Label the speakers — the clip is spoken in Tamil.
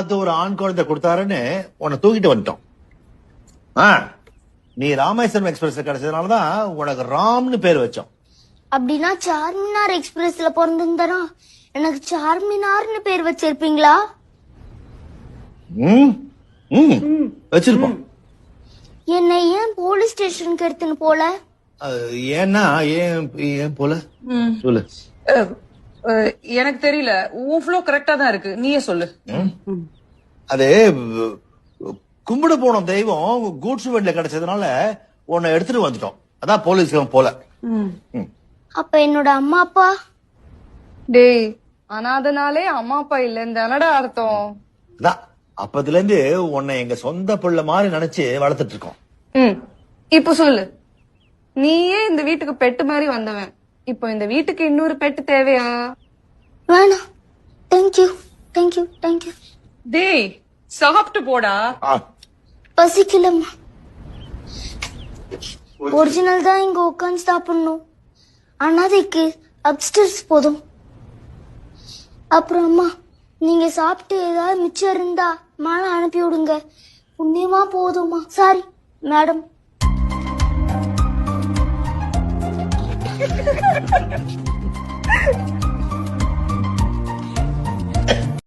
Speaker 1: அது ஒரு ஆண் குழந்தை கொடுத்தாருன்னு உன்னை தூக்கிட்டு வந்துட்டோம். ஆ நீ ராமேஸ்வரம் எக்ஸ்பிரஸ் கிடைச்சதுனாலதான் உனக்கு ராம்னு பேர் வச்சோம்.
Speaker 2: அப்படின்னா சார்மினார் எக்ஸ்பிரஸ்ல பிறந்திருந்தனா? எனக்கு சார்மினார்னு பேர் வச்சிருப்பீங்களா?
Speaker 1: ம் ம் வச்சிருப்போம்.
Speaker 2: என்னை ஏன் போலீஸ் ஸ்டேஷனுக்கு எடுத்துன்னு போல?
Speaker 1: ஏன்னா ஏன் ஏன் போல? சொல்லு.
Speaker 3: எனக்கு தெரியல. உன் ஃப்ளோ கரெக்டா தான் இருக்கு. நீயே சொல்லு.
Speaker 1: அது கும்பிட போன தெய்வம் கூட்ஸ் வண்டில கிடைச்சதுனால உன்னை எடுத்துட்டு வந்துட்டோம். அதான் போலீஸ்க்கு போல.
Speaker 2: அப்ப என்னோட அம்மா அப்பா?
Speaker 3: டேய் அனாதனாலே அம்மா அப்பா இல்ல தானடா அர்த்தம்.
Speaker 1: அதான் அப்பத்துல இருந்து உன்னை எங்க சொந்த பிள்ளை மாதிரி நினைச்சு வளர்த்துட்டு இருக்கோம்.
Speaker 3: இப்போ சொல்லு. நீயே இந்த வீட்டுக்கு பெட்டு மாதிரி வந்தவன். இப்போ இந்த வீட்டுக்கு இன்னொரு பெட்டு தேவையா?
Speaker 2: வேணாம் தேங்க்யூ தேங்க்யூ தேங்க்யூ
Speaker 3: டேய் சாப்பிட்டு போடா.
Speaker 2: பசிக்கலம்மா. ஒரிஜினல் தான் இங்க உட்காந்து சாப்பிடணும். அனாதைக்கு அப்டர்ஸ் போதும். அப்புறம் அம்மா நீங்க சாப்பிட்டு ஏதாவது மிச்சம் இருந்தா மேல அனுப்பி விடுங்க புண்ணியமா போதுமா sorry madam Ha ha ha ha!